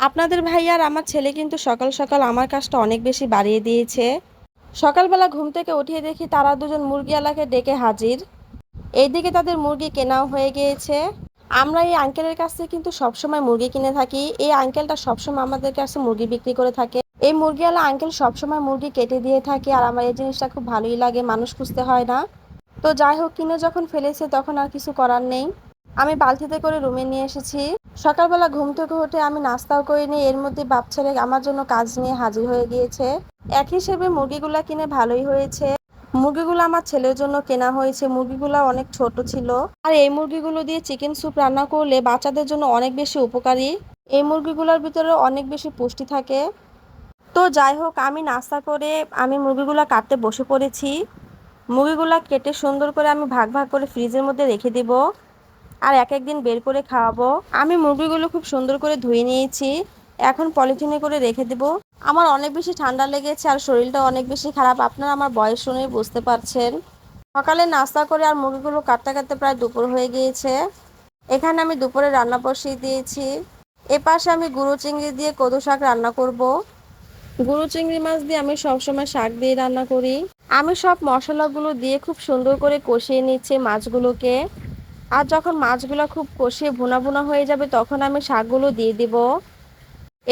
আপনাদের ভাই আর আমার ছেলে কিন্তু সকাল সকাল আমার কাজটা অনেক বেশি বাড়িয়ে দিয়েছে। সকালবেলা ঘুম থেকে উঠিয়ে দেখি তারা দুজন মুরগিওয়ালাকে ডেকে হাজির। এইদিকে তাদের মুরগি কেনাও হয়ে গিয়েছে। আমরা এই আঙ্কেলের কাছ থেকে কিন্তু সবসময় মুরগি কিনে থাকি। এই আঙ্কেলটা সবসময় আমাদের কাছে মুরগি বিক্রি করে থাকে। এই মুরগিওয়ালা আঙ্কেল সবসময় মুরগি কেটে দিয়ে থাকে আর আমার এই জিনিসটা খুব ভালোই লাগে, মানুষ খুঁজতে হয় না। তো যাই হোক, কিনে যখন ফেলেছে তখন আর কিছু করার নেই। আমি বালতিতে করে রুমে নিয়ে এসেছি। সকালবেলা ঘুম থেকে উঠে আমি নাস্তাও করে নিই। এর মধ্যে বাপ ছেলে আমার জন্য কাজ নিয়ে হাজির হয়ে গিয়েছে। এক হিসেবে মুরগিগুলা কিনে ভালোই হয়েছে। মুরগিগুলো আমার ছেলের জন্য কেনা হয়েছে। মুরগিগুলো অনেক ছোট ছিল। আর এই মুরগিগুলো দিয়ে চিকেন স্যুপ রান্না করলে বাচ্চাদের জন্য অনেক বেশি উপকারী। এই মুরগিগুলোর ভিতরে অনেক বেশি পুষ্টি থাকে। তো যাই হোক, আমি নাস্তা করে আমি মুরগিগুলো কাটতে বসে পড়েছি। মুরগিগুলো কেটে সুন্দর করে আমি ভাগ ভাগ করে ফ্রিজের মধ্যে রেখে দিব। আর এক একদিন বের করে খাওয়াবো। আমি মুরগিগুলো খুব সুন্দর করে ধুয়ে নিয়েছি। এখন পলিথিনে করে রেখে দেবো। আমার অনেক বেশি ঠান্ডা লেগেছে আর শরীরটা অনেক বেশি খারাপ। আপনারা আমার বয়স শুনেই বুঝতে পারছেন। সকালে নাস্তা করে আর মুরগিগুলো কাটতে কাটতে প্রায় দুপুর হয়ে গিয়েছে। এখানে আমি দুপুরে রান্না বসিয়ে দিয়েছি। এ পাশে আমি গুঁড়ো চিংড়ি দিয়ে কদু শাক রান্না করব। গুঁড়ো চিংড়ি মাছ দিয়ে আমি সবসময় শাক দিয়ে রান্না করি। আমি সব মশলাগুলো দিয়ে খুব সুন্দর করে কষিয়ে নিচ্ছি মাছগুলোকে। আর যখন মাছগুলো খুব কষিয়ে ভুনা ভুনা হয়ে যাবে, তখন আমি শাকগুলো দিয়ে দিব।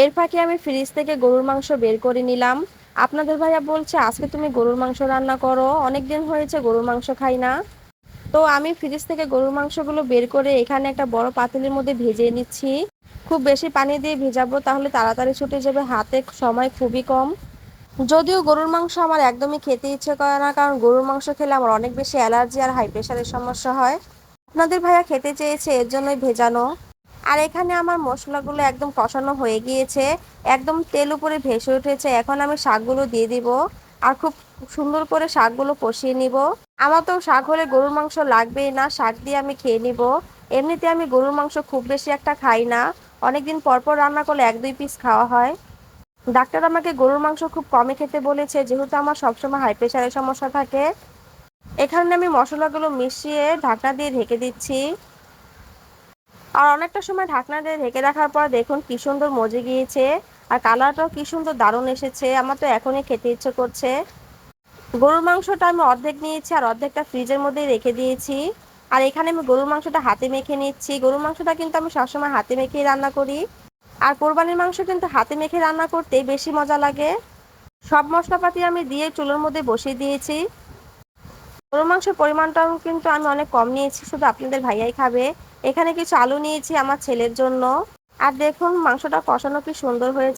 এর ফাঁকে আমি ফ্রিজ থেকে গরুর মাংস বের করে নিলাম। আপনাদের ভাইয়া বলছে, আজকে তুমি গরুর মাংস রান্না করো। অনেক দিন হয়েছে গরুর মাংস খাই না। তো আমি ফ্রিজ থেকে গরুর মাংসগুলো বের করে এখানে একটা বড় পাতিলের মধ্যে ভেজে নিচ্ছি। খুব বেশি পানি দিয়ে ভেজাবো, তাহলে তাড়াতাড়ি ছুটে যাবে। হাতে সময় খুবই কম। যদিও গরুর মাংস আমার একদমই খেতে ইচ্ছে করে না, কারণ গরুর মাংস খেলে আমার অনেক বেশি অ্যালার্জি আর হাই প্রেশারের সমস্যা হয়। আপনাদের ভাইয়া খেতে চেয়েছে, এর জন্যই ভেজানো। আর এখানে আমার মশলাগুলো একদম কষানো হয়ে গিয়েছে, একদম তেল উপরে ভেসে উঠেছে। এখন আমি শাকগুলো দিয়ে দিব আর খুব সুন্দর করে শাকগুলো কষিয়ে নিব। আমার তো শাক হলে গরুর মাংস লাগবেই না, শাক দিয়ে আমি খেয়ে নিব। এমনিতে আমি গরুর মাংস খুব বেশি একটা খাই না। অনেকদিন পর পর রান্না করলে এক দুই পিস খাওয়া হয়। ডাক্তার আমাকে গরুর মাংস খুব কমে খেতে বলেছে, যেহেতু আমার সবসময় হাই প্রেশারের সমস্যা থাকে। এখানে আমি মশলাগুলো মিশিয়ে ঢাকনা দিয়ে ঢেকে দিচ্ছি। আর অনেকটা সময় ঢাকনা দিয়ে ঢেকে রাখার পর দেখুন কি সুন্দর মজে গিয়েছে। আর কালারটাও কি সুন্দর দারুণ এসেছে, আমার তো এখনই খেতে ইচ্ছে করছে। গরুর মাংসটা আমি অর্ধেক নিয়েছি আর অর্ধেকটা ফ্রিজের মধ্যেই রেখে দিয়েছি। আর এখানে আমি গরুর মাংসটা হাতে মেখে নিচ্ছি। গরুর মাংসটা কিন্তু আমি সবসময় হাতে মেখেই রান্না করি। আর কোরবানির মাংস কিন্তু হাতে মেখে রান্না করতে বেশি মজা লাগে। সব মশলাপাতি আমি দিয়ে চুলোর মধ্যে বসিয়ে দিয়েছি। গরুর মাংসের পরিমাণটাও কিন্তু আমি অনেক কম নিয়েছি, শুধু আপনাদের ভাইয়াই খাবে। এখানে কিছু আলু নিয়েছি আমার ছেলের জন্য। আর দেখুন, মাংসটা কষানো কি সুন্দর হয়েছে।